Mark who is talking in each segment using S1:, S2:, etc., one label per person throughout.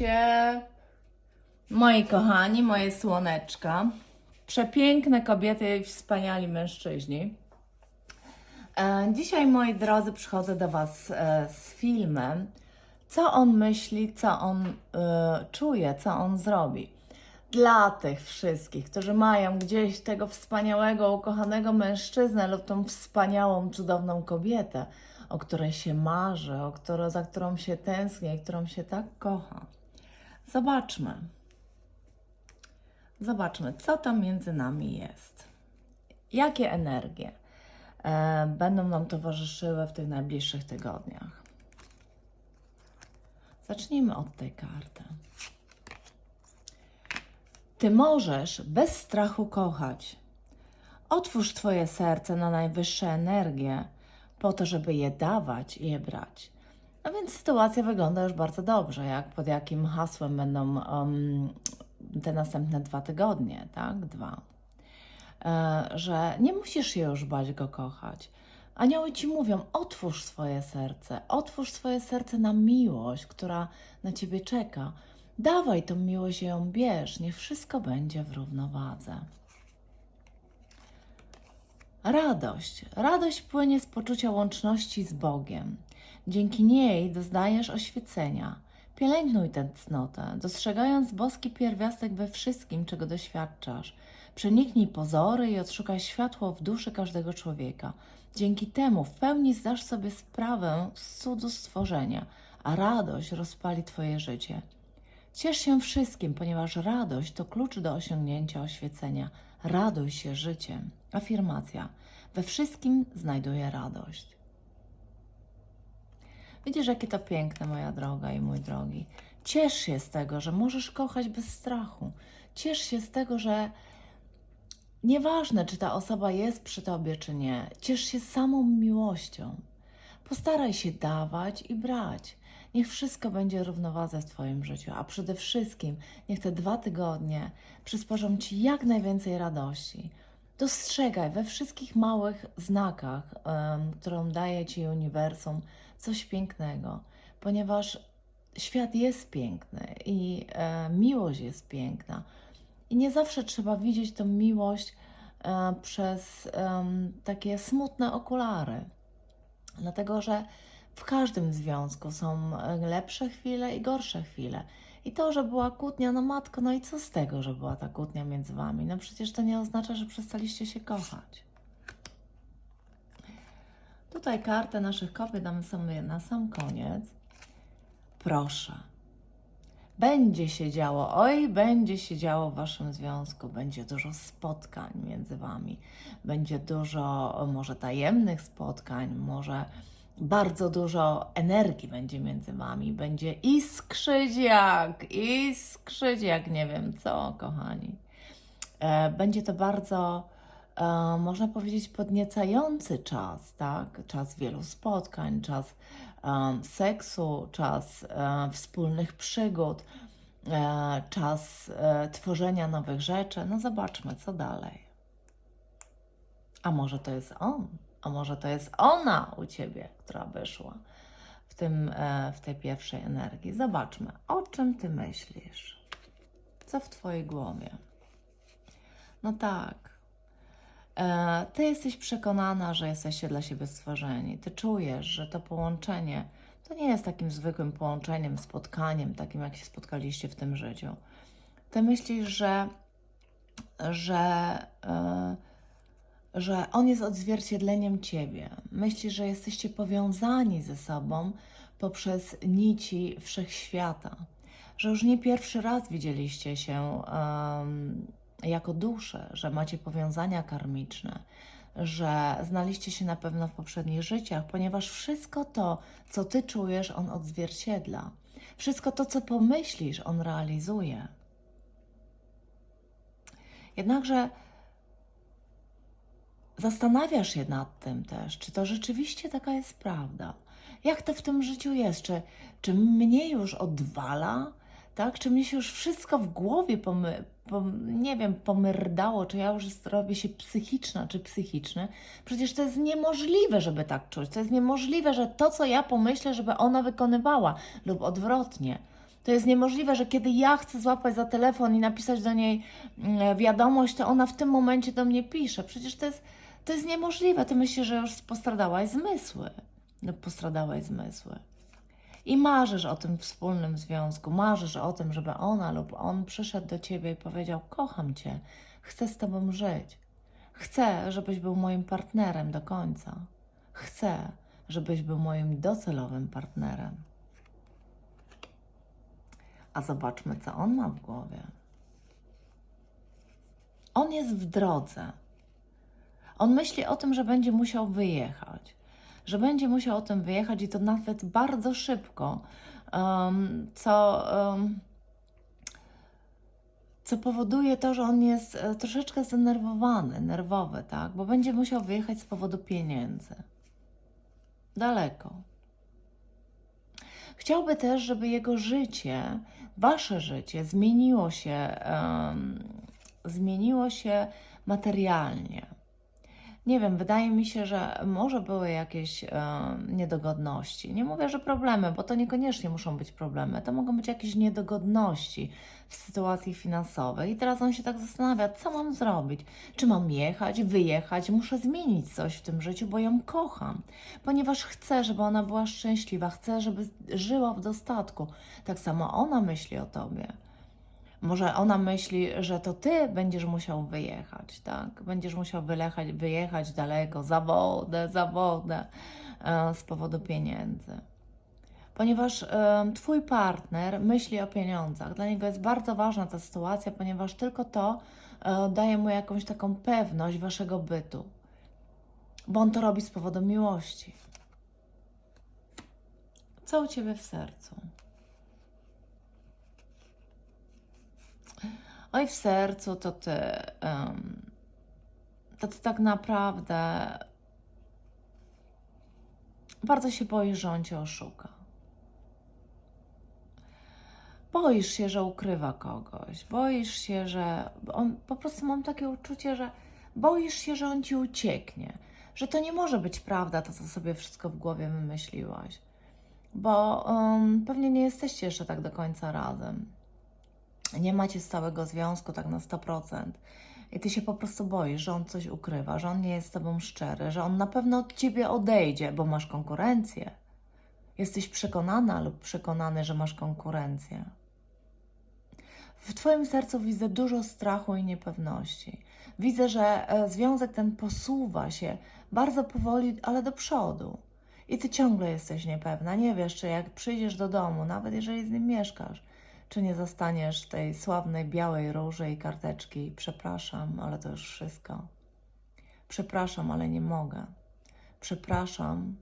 S1: Witajcie, moi kochani, moje słoneczka, przepiękne kobiety i wspaniali mężczyźni. E, Dzisiaj, moi drodzy, przychodzę do Was e, z filmem, co on myśli, co on e, czuje, co on zrobi. Dla tych wszystkich, którzy mają gdzieś tego wspaniałego, ukochanego mężczyznę lub tą wspaniałą, cudowną kobietę, o której się marzy, o którą, za którą się tęskni i którą się tak kocha. Zobaczmy. Zobaczmy, co tam między nami jest. Jakie energie e, będą nam towarzyszyły w tych najbliższych tygodniach. Zacznijmy od tej karty. Ty możesz bez strachu kochać. Otwórz Twoje serce na najwyższe energie, po to, żeby je dawać i je brać. No więc sytuacja wygląda już bardzo dobrze, jak pod jakim hasłem będą um, te następne dwa tygodnie, tak? Dwa. E, że nie musisz się już bać go kochać. Anioły ci mówią: otwórz swoje serce, otwórz swoje serce na miłość, która na ciebie czeka. Dawaj tą miłość ją bierz, niech wszystko będzie w równowadze. Radość. Radość płynie z poczucia łączności z Bogiem. Dzięki niej doznajesz oświecenia. Pielęgnuj tę cnotę, dostrzegając boski pierwiastek we wszystkim, czego doświadczasz. Przeniknij pozory i odszukaj światło w duszy każdego człowieka. Dzięki temu w pełni zdasz sobie sprawę z cudu stworzenia, a radość rozpali Twoje życie. Ciesz się wszystkim, ponieważ radość to klucz do osiągnięcia oświecenia. Raduj się życiem. Afirmacja. We wszystkim znajduję radość. Widzisz, jakie to piękne, moja droga i mój drogi. Ciesz się z tego, że możesz kochać bez strachu. Ciesz się z tego, że nieważne, czy ta osoba jest przy tobie, czy nie, ciesz się samą miłością. Postaraj się dawać i brać. Niech wszystko będzie w równowadze w Twoim życiu, a przede wszystkim niech te dwa tygodnie przysporzą Ci jak najwięcej radości. Dostrzegaj we wszystkich małych znakach, um, którą daje Ci uniwersum, coś pięknego, ponieważ świat jest piękny i e, miłość jest piękna. I nie zawsze trzeba widzieć tą miłość e, przez em, takie smutne okulary. Dlatego, że w każdym związku są e, lepsze chwile i gorsze chwile. I to, że była kłótnia, no matko, no i co z tego, że była ta kłótnia między wami? No przecież to nie oznacza, że przestaliście się kochać. Tutaj kartę naszych kobiet damy sobie na sam koniec. Proszę. Będzie się działo, oj, będzie się działo w waszym związku, będzie dużo spotkań między wami, będzie dużo może tajemnych spotkań, może bardzo dużo energii będzie między wami, będzie iskrzyć jak, iskrzyć jak nie wiem co, kochani. E, Będzie to bardzo, e, można powiedzieć, podniecający czas, tak? Czas wielu spotkań, czas seksu, czas e, wspólnych przygód, e, czas tworzenia nowych rzeczy. No zobaczmy, co dalej. A może to jest on? A może to jest ona u ciebie, która wyszła w, tym, w tej pierwszej energii? Zobaczmy, o czym ty myślisz? Co w twojej głowie? No tak. E, Ty jesteś przekonana, że jesteście dla siebie stworzeni. Ty czujesz, że to połączenie to nie jest takim zwykłym połączeniem, spotkaniem, takim jak się spotkaliście w tym życiu. Ty myślisz, że, że, e, że on jest odzwierciedleniem ciebie. Myślisz, że jesteście powiązani ze sobą poprzez nici wszechświata. Że już nie pierwszy raz widzieliście się em, jako dusze, że macie powiązania karmiczne, że znaliście się na pewno w poprzednich życiach, ponieważ wszystko to, co ty czujesz, on odzwierciedla. Wszystko to, co pomyślisz, on realizuje. Jednakże zastanawiasz się nad tym też, czy to rzeczywiście taka jest prawda. Jak to w tym życiu jest? Czy, czy mnie już odwala? Tak? Czy mnie się już wszystko w głowie pomy, pom, nie wiem, pomyrdało, czy ja już robię się psychiczna czy psychiczny? Przecież to jest niemożliwe, żeby tak czuć. To jest niemożliwe, że to, co ja pomyślę, żeby ona wykonywała, lub odwrotnie. To jest niemożliwe, że kiedy ja chcę złapać za telefon i napisać do niej mm, wiadomość, to ona w tym momencie do mnie pisze. Przecież to jest, to jest niemożliwe. Ty myślisz, że już postradałaś zmysły lub postradałaś zmysły. I marzysz o tym wspólnym związku, marzysz o tym, żeby ona lub on przyszedł do ciebie i powiedział: Kocham cię, chcę z tobą żyć. Chcę, żebyś był moim partnerem do końca. Chcę, żebyś był moim docelowym partnerem. A zobaczmy, co on ma w głowie. On jest w drodze. On myśli o tym, że będzie musiał wyjechać. Że będzie musiał o tym wyjechać i to nawet bardzo szybko. Um, co, um, co powoduje to, że on jest e, troszeczkę zdenerwowany, nerwowy, tak? Bo będzie musiał wyjechać z powodu pieniędzy. Daleko. Chciałby też, żeby jego życie, wasze życie zmieniło się, em, zmieniło się materialnie. Nie wiem, wydaje mi się, że może były jakieś em, niedogodności. Nie mówię, że problemy, bo to niekoniecznie muszą być problemy. To mogą być jakieś niedogodności w sytuacji finansowej. I teraz on się tak zastanawia, co mam zrobić? Czy mam jechać, wyjechać? Muszę zmienić coś w tym życiu, bo ją kocham. Ponieważ chcę, żeby ona była szczęśliwa, chcę, żeby żyła w dostatku. Tak samo ona myśli o tobie. Może ona myśli, że to ty będziesz musiał wyjechać, tak? Będziesz musiał wylechać, wyjechać daleko, za wodę, za wodę e, z powodu pieniędzy. Ponieważ e, twój partner myśli o pieniądzach. Dla niego jest bardzo ważna ta sytuacja, ponieważ tylko to e, daje mu jakąś taką pewność waszego bytu. Bo on to robi z powodu miłości. Co u ciebie w sercu? Oj, w sercu to ty, em, to ty tak naprawdę bardzo się boisz, że on cię oszuka. Boisz się, że ukrywa kogoś. Boisz się, że on po prostu mam takie uczucie, że boisz się, że on ci ucieknie. Że to nie może być prawda, to co sobie wszystko w głowie wymyśliłaś. Bo em, pewnie nie jesteście jeszcze tak do końca razem nie macie stałego związku tak na 100%. I ty się po prostu boisz, że on coś ukrywa, że on nie jest z tobą szczery, że on na pewno od ciebie odejdzie, bo masz konkurencję. Jesteś przekonana lub przekonany, że masz konkurencję. W twoim sercu widzę dużo strachu i niepewności. Widzę, że e, związek ten posuwa się bardzo powoli, ale do przodu. I ty ciągle jesteś niepewna. Nie wiesz, czy jak przyjdziesz do domu, nawet jeżeli z nim mieszkasz, czy nie zostaniesz tej sławnej białej róży i karteczki? Przepraszam, ale to już wszystko. Przepraszam, ale nie mogę. Przepraszam,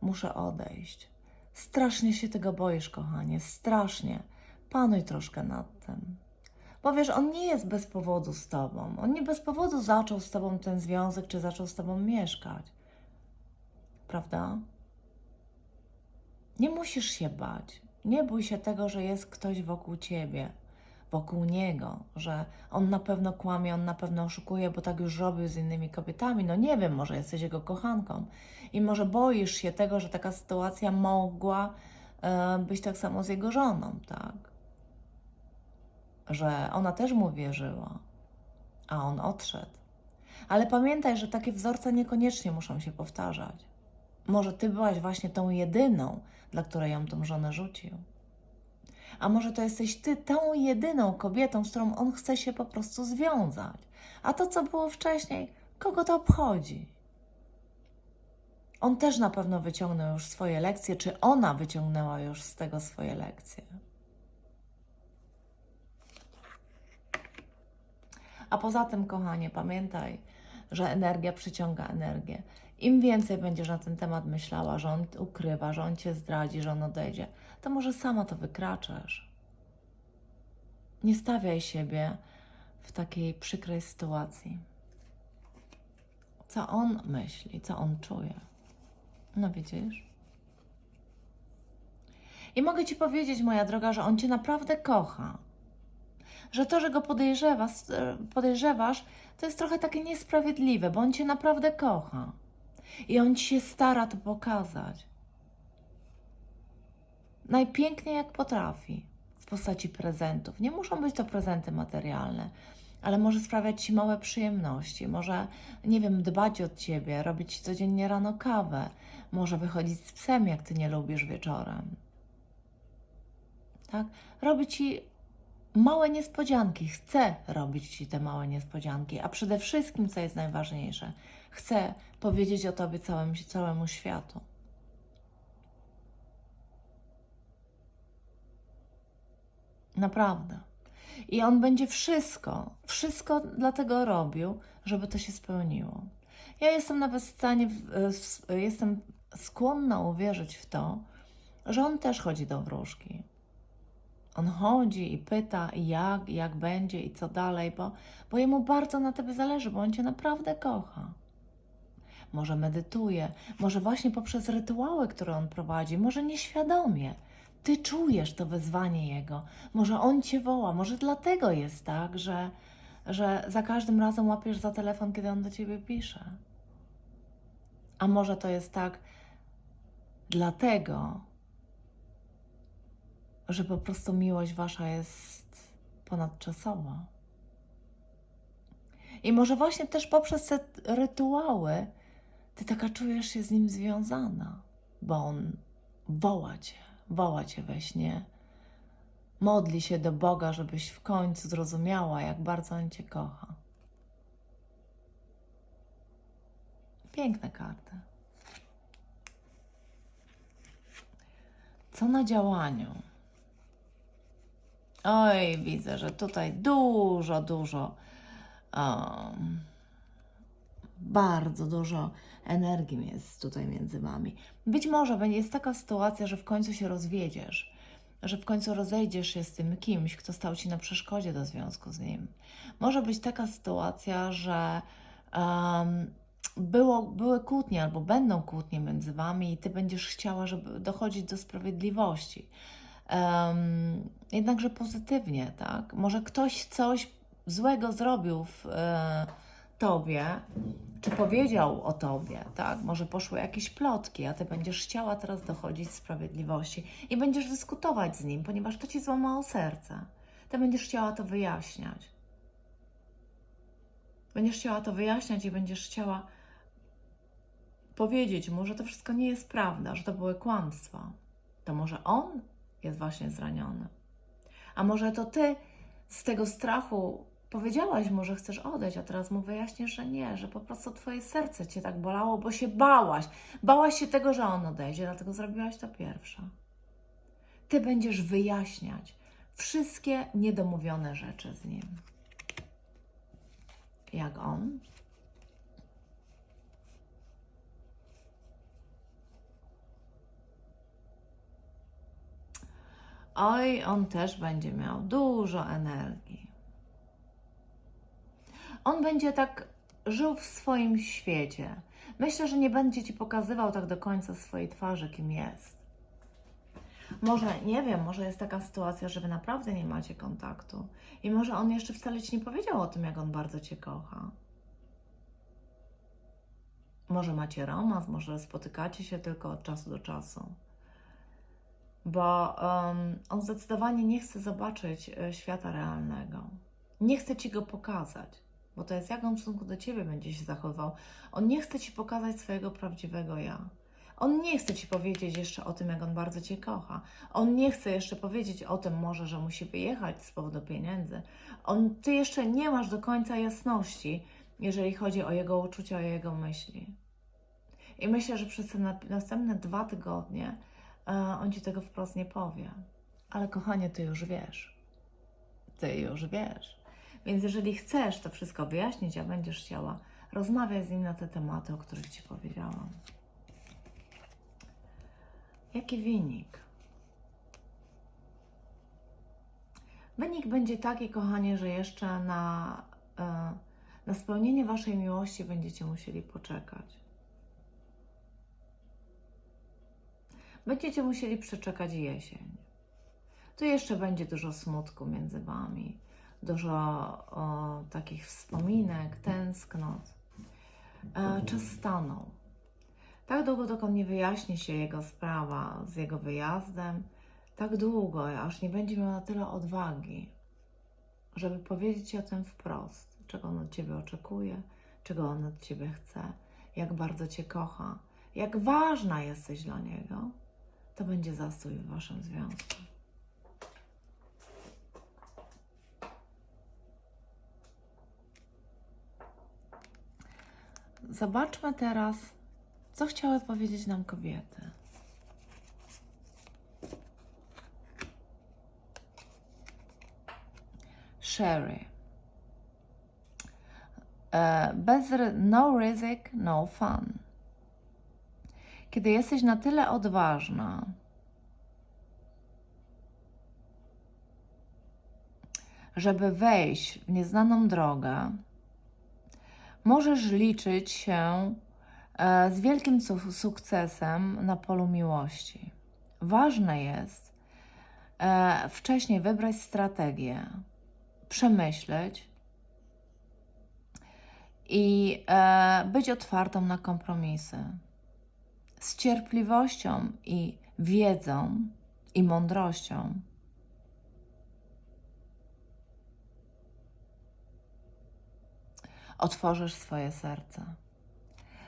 S1: muszę odejść. Strasznie się tego boisz, kochanie, strasznie. Panuj troszkę nad tym. Bo wiesz, on nie jest bez powodu z tobą. On nie bez powodu zaczął z tobą ten związek, czy zaczął z tobą mieszkać. Prawda? Nie musisz się bać. Nie bój się tego, że jest ktoś wokół ciebie, wokół niego, że on na pewno kłamie, on na pewno oszukuje, bo tak już robił z innymi kobietami. No nie wiem, może jesteś jego kochanką i może boisz się tego, że taka sytuacja mogła e, być tak samo z jego żoną, tak? Że ona też mu wierzyła, a on odszedł. Ale pamiętaj, że takie wzorce niekoniecznie muszą się powtarzać. Może ty byłaś właśnie tą jedyną, dla której ją tą żonę rzucił. A może to jesteś ty tą jedyną kobietą, z którą on chce się po prostu związać. A to, co było wcześniej, kogo to obchodzi? On też na pewno wyciągnął już swoje lekcje, czy ona wyciągnęła już z tego swoje lekcje. A poza tym, kochanie, pamiętaj, że energia przyciąga energię. Im więcej będziesz na ten temat myślała, że on ukrywa, że on cię zdradzi, że on odejdzie, to może sama to wykraczasz. Nie stawiaj siebie w takiej przykrej sytuacji. Co on myśli, co on czuje. No widzisz? I mogę ci powiedzieć, moja droga, że on cię naprawdę kocha. Że to, że go podejrzewasz, podejrzewasz, to jest trochę takie niesprawiedliwe, bo on cię naprawdę kocha. I on ci się stara to pokazać. Najpiękniej jak potrafi. postaci prezentów. Nie muszą być to prezenty materialne, ale może sprawiać Ci małe przyjemności, może, nie wiem, dbać o Ciebie, robić Ci codziennie rano kawę, może wychodzić z psem, jak Ty nie lubisz wieczorem. Tak? Robi Ci małe niespodzianki, chce robić Ci te małe niespodzianki, a przede wszystkim, co jest najważniejsze, chce powiedzieć o Tobie całym, całemu światu. Naprawdę. I on będzie wszystko, wszystko dlatego robił, żeby to się spełniło. Ja jestem nawet w stanie, jestem skłonna uwierzyć w to, że on też chodzi do wróżki. On chodzi i pyta, jak, jak będzie, i co dalej, bo, bo jemu bardzo na tobie zależy, bo on cię naprawdę kocha. Może medytuje, może właśnie poprzez rytuały, które on prowadzi, może nieświadomie. Ty czujesz to wezwanie jego, może on cię woła, może dlatego jest tak, że, że za każdym razem łapiesz za telefon, kiedy on do ciebie pisze. A może to jest tak dlatego, że po prostu miłość wasza jest ponadczasowa. I może właśnie też poprzez te rytuały ty taka czujesz się z nim związana, bo on woła cię, woła cię we śnie. Modli się do Boga, żebyś w końcu zrozumiała, jak bardzo on cię kocha. Piękne karty. Co na działaniu? Oj, widzę, że tutaj dużo, dużo, um, bardzo dużo energii jest tutaj między Wami. Być może jest taka sytuacja, że w końcu się rozwiedziesz, że w końcu rozejdziesz się z tym kimś, kto stał Ci na przeszkodzie do związku z nim. Może być taka sytuacja, że um, było, były kłótnie albo będą kłótnie między Wami i Ty będziesz chciała, żeby dochodzić do sprawiedliwości. Um, jednakże pozytywnie, tak? Może ktoś coś złego zrobił w e, tobie, czy powiedział o tobie, tak? Może poszły jakieś plotki, a ty będziesz chciała teraz dochodzić sprawiedliwości i będziesz dyskutować z nim, ponieważ to ci złamało serce. Ty będziesz chciała to wyjaśniać. Będziesz chciała to wyjaśniać i będziesz chciała powiedzieć mu, że to wszystko nie jest prawda, że to były kłamstwa. To może on jest właśnie zraniony. A może to ty z tego strachu powiedziałaś mu, że chcesz odejść, a teraz mu wyjaśnisz, że nie, że po prostu twoje serce cię tak bolało, bo się bałaś. Bałaś się tego, że on odejdzie, dlatego zrobiłaś to pierwsza. Ty będziesz wyjaśniać wszystkie niedomówione rzeczy z nim. Jak on? Oj, on też będzie miał dużo energii. On będzie tak żył w swoim świecie. Myślę, że nie będzie ci pokazywał tak do końca swojej twarzy, kim jest. Może, nie wiem, może jest taka sytuacja, że wy naprawdę nie macie kontaktu. I może on jeszcze wcale ci nie powiedział o tym, jak on bardzo cię kocha. Może macie romans, może spotykacie się tylko od czasu do czasu bo um, on zdecydowanie nie chce zobaczyć e, świata realnego. Nie chce ci go pokazać, bo to jest jak on w stosunku do ciebie będzie się zachowywał. On nie chce ci pokazać swojego prawdziwego ja. On nie chce ci powiedzieć jeszcze o tym, jak on bardzo cię kocha. On nie chce jeszcze powiedzieć o tym, może, że musi wyjechać z powodu pieniędzy. On, ty jeszcze nie masz do końca jasności, jeżeli chodzi o jego uczucia, o jego myśli. I myślę, że przez te na- następne dwa tygodnie on ci tego wprost nie powie. Ale kochanie, ty już wiesz. Ty już wiesz. Więc jeżeli chcesz to wszystko wyjaśnić, a będziesz chciała, rozmawiać z nim na te tematy, o których ci powiedziałam. Jaki wynik? Wynik będzie taki, kochanie, że jeszcze na, e, na spełnienie waszej miłości będziecie musieli poczekać. Będziecie musieli przeczekać jesień. Tu jeszcze będzie dużo smutku między wami, dużo o, takich wspominek, tęsknot. E, czas stanął. Tak długo, dokąd nie wyjaśni się jego sprawa z jego wyjazdem, tak długo, aż nie będzie miał na tyle odwagi, żeby powiedzieć o tym wprost, czego on od Ciebie oczekuje, czego on od Ciebie chce, jak bardzo Cię kocha, jak ważna jesteś dla niego, to będzie zastój w Waszym związku. Zobaczmy teraz, co chciały powiedzieć nam kobiety. Sherry. E, Bez no ryzyk, no fun. Kiedy jesteś na tyle odważna, żeby wejść w nieznaną drogę, możesz liczyć się e, z wielkim su- sukcesem na polu miłości. Ważne jest e, wcześniej wybrać strategię, przemyśleć i e, być otwartą na kompromisy. Z cierpliwością i wiedzą i mądrością. Otworzysz swoje serce.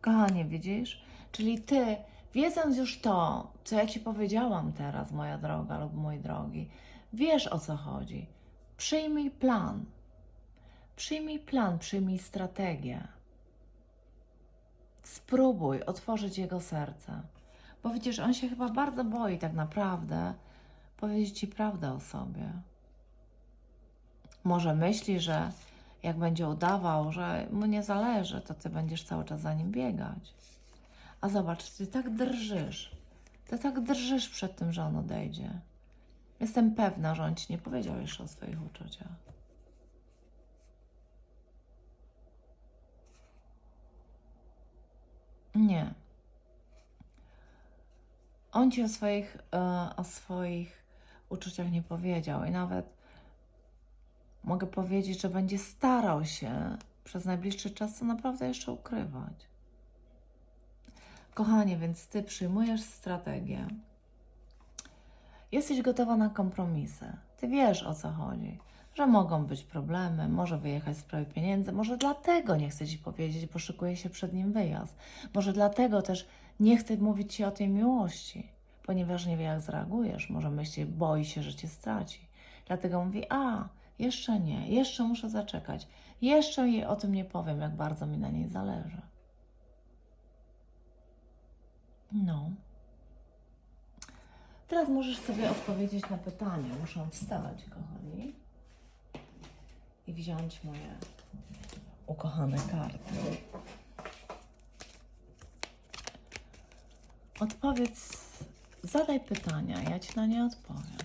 S1: Kochanie, widzisz? Czyli ty, wiedząc już to, co ja ci powiedziałam teraz, moja droga lub mój drogi, wiesz o co chodzi. Przyjmij plan. Przyjmij plan, przyjmij strategię. Spróbuj otworzyć jego serce. Bo widzisz, on się chyba bardzo boi tak naprawdę powiedzieć ci prawdę o sobie. Może myśli, że jak będzie udawał, że mu nie zależy, to ty będziesz cały czas za nim biegać. A zobacz, ty tak drżysz. Ty tak drżysz przed tym, że on odejdzie. Jestem pewna, że on ci nie powiedział jeszcze o swoich uczuciach. Nie. On ci o swoich, e, o swoich uczuciach nie powiedział i nawet mogę powiedzieć, że będzie starał się przez najbliższy czas to naprawdę jeszcze ukrywać. Kochanie, więc ty przyjmujesz strategię. Jesteś gotowa na kompromisy. Ty wiesz o co chodzi. Że mogą być problemy, może wyjechać w sprawie pieniędzy, może dlatego nie chce ci powiedzieć, bo szykuje się przed nim wyjazd. Może dlatego też nie chce mówić ci o tej miłości, ponieważ nie wie, jak zareagujesz. Może myśli, boi się, że cię straci. Dlatego mówi: A, jeszcze nie, jeszcze muszę zaczekać, jeszcze jej o tym nie powiem, jak bardzo mi na niej zależy. No. Teraz możesz sobie odpowiedzieć na pytanie. Muszę wstać, kochani, i wziąć moje ukochane karty. Odpowiedz, zadaj pytania, ja ci na nie odpowiem.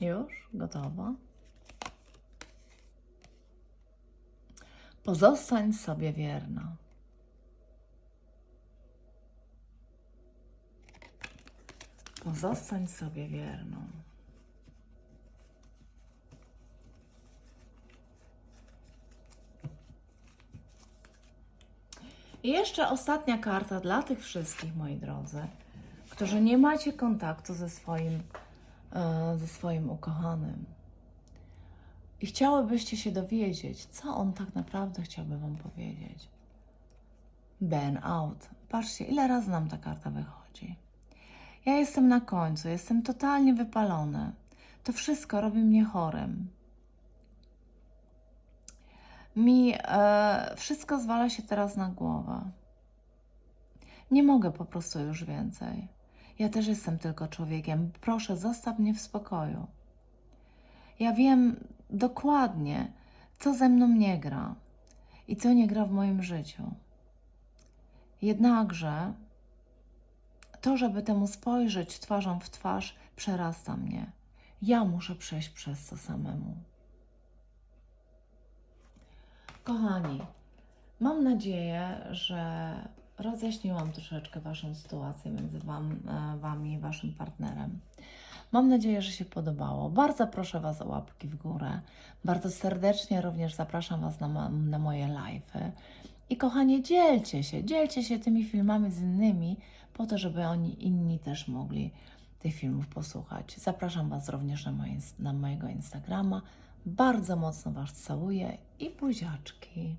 S1: Już? Gotowa? Pozostań sobie wierna. Pozostań sobie wierną. I jeszcze ostatnia karta dla tych wszystkich, moi drodzy, którzy nie macie kontaktu ze swoim, e, ze swoim ukochanym. I chciałybyście się dowiedzieć, co on tak naprawdę chciałby Wam powiedzieć. Burn out. Patrzcie, ile razy nam ta karta wychodzi. Ja jestem na końcu, jestem totalnie wypalony. To wszystko robi mnie chorym. Mi e, wszystko zwala się teraz na głowę. Nie mogę po prostu już więcej. Ja też jestem tylko człowiekiem. Proszę, zostaw mnie w spokoju. Ja wiem dokładnie, co ze mną nie gra i co nie gra w moim życiu. Jednakże to, żeby temu spojrzeć twarzą w twarz, przerasta mnie. Ja muszę przejść przez to samemu. Kochani, mam nadzieję, że rozjaśniłam troszeczkę Waszą sytuację między wam, e, Wami i Waszym partnerem. Mam nadzieję, że się podobało. Bardzo proszę Was o łapki w górę. Bardzo serdecznie również zapraszam Was na, na moje live'y I kochanie, dzielcie się, dzielcie się tymi filmami z innymi, po to, żeby oni inni też mogli tych filmów posłuchać. Zapraszam Was również na, moje, na mojego Instagrama. Bardzo mocno Was całuję i buziaczki.